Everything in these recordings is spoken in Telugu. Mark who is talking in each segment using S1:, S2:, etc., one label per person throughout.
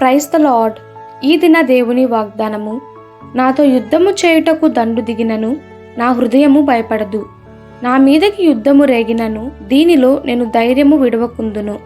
S1: క్రైస్త లార్డ్. ఈ దిన దేవుని వాగ్దానము నాతో యుద్ధము చేయుటకు దండు దిగినను నా హృదయము భయపడదు. నా మీదకి యుద్ధము రేగినను దీనిలో నేను ధైర్యము విడవకుందును.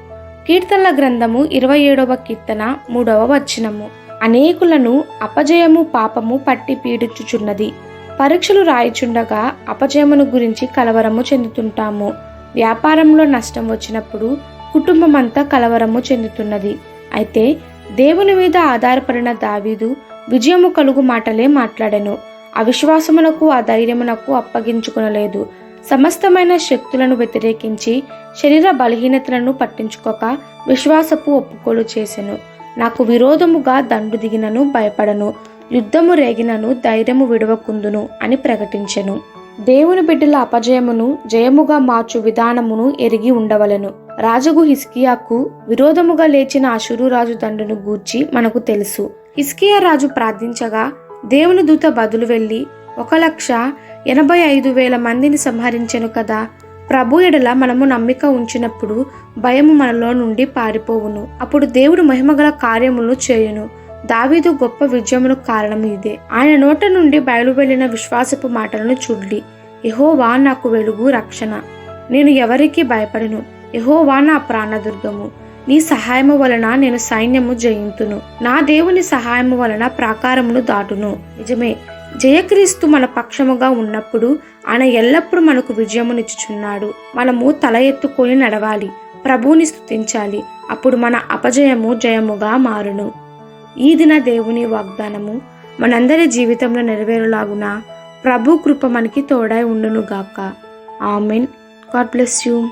S1: కీర్తనల గ్రంథము ఇరవై ఏడవ కీర్తన మూడవ వచనము. అనేకులను అపజయము పాపము పట్టి పీడించుచున్నది. పరీక్షలు రాయిచుండగా అపజయమును గురించి కలవరము చెందుతుంటాము. వ్యాపారంలో నష్టం వచ్చినప్పుడు కుటుంబం అంతా కలవరము చెందుతున్నది. అయితే దేవుని మీద ఆధారపడిన దావీదు విజయము కలుగు మాటలే మాట్లాడెను. అవిశ్వాసమునకు ఆ ధైర్యమునకు అప్పగించుకునలేదు. సమస్తమైన శక్తులను వ్యతిరేకించి శరీర బలహీనతలను పట్టించుకోక విశ్వాసపు ఒప్పుకోలు చేసెను. నాకు విరోధముగా దండు దిగినను భయపడను. యుద్ధము రేగినను ధైర్యము విడవకుందును అని ప్రకటించెను. దేవుని బిడ్డల అపజయమును జయముగా మార్చు విధానమును ఎరిగి ఉండవలెను. రాజుగు హిస్కియాకు విరోధముగా లేచిన అశురురాజు దండును గూర్చి మనకు తెలుసు. హిస్కియా రాజు ప్రార్థించగా దేవుని దూత బదులు వెళ్ళి ఒక లక్ష ఎనభై ఐదు వేల మందిని సంహరించెను కదా ప్రభు ఎడల మనము నమ్మిక ఉంచినప్పుడు భయము మనలో నుండి పారిపోవును. అప్పుడు దేవుడు మహిమగల కార్యములు చేయును. దావీదు గొప్ప విజయమును కారణం ఇదే. ఆయన నోట నుండి బయలువెళ్ళిన విశ్వాసపు మాటలను చూడ్డి యహోవా నాకు వెలుగు రక్షణ. నేను ఎవరికీ భయపడను. యహోవా నా ప్రాణదుర్గము. నీ సహాయము వలన నేను సైన్యము జయింతును. నా దేవుని సహాయము వలన ప్రాకారమును దాటును. నిజమే జయక్రీస్తు మన పక్షముగా ఉన్నప్పుడు ఆయన ఎల్లప్పుడూ మనకు విజయమునిచ్చుచున్నాడు. మనము తల ఎత్తుకొని నడవాలి ప్రభువుని స్థుతించాలి అప్పుడు మన అపజయము జయముగా మారును. ఈ దిన దేవుని వాగ్దానము మనందరి జీవితంలో నెరవేరులాగున ప్రభు కృప మనకి తోడై ఉండునుగాక. ఆమెన్. God bless you.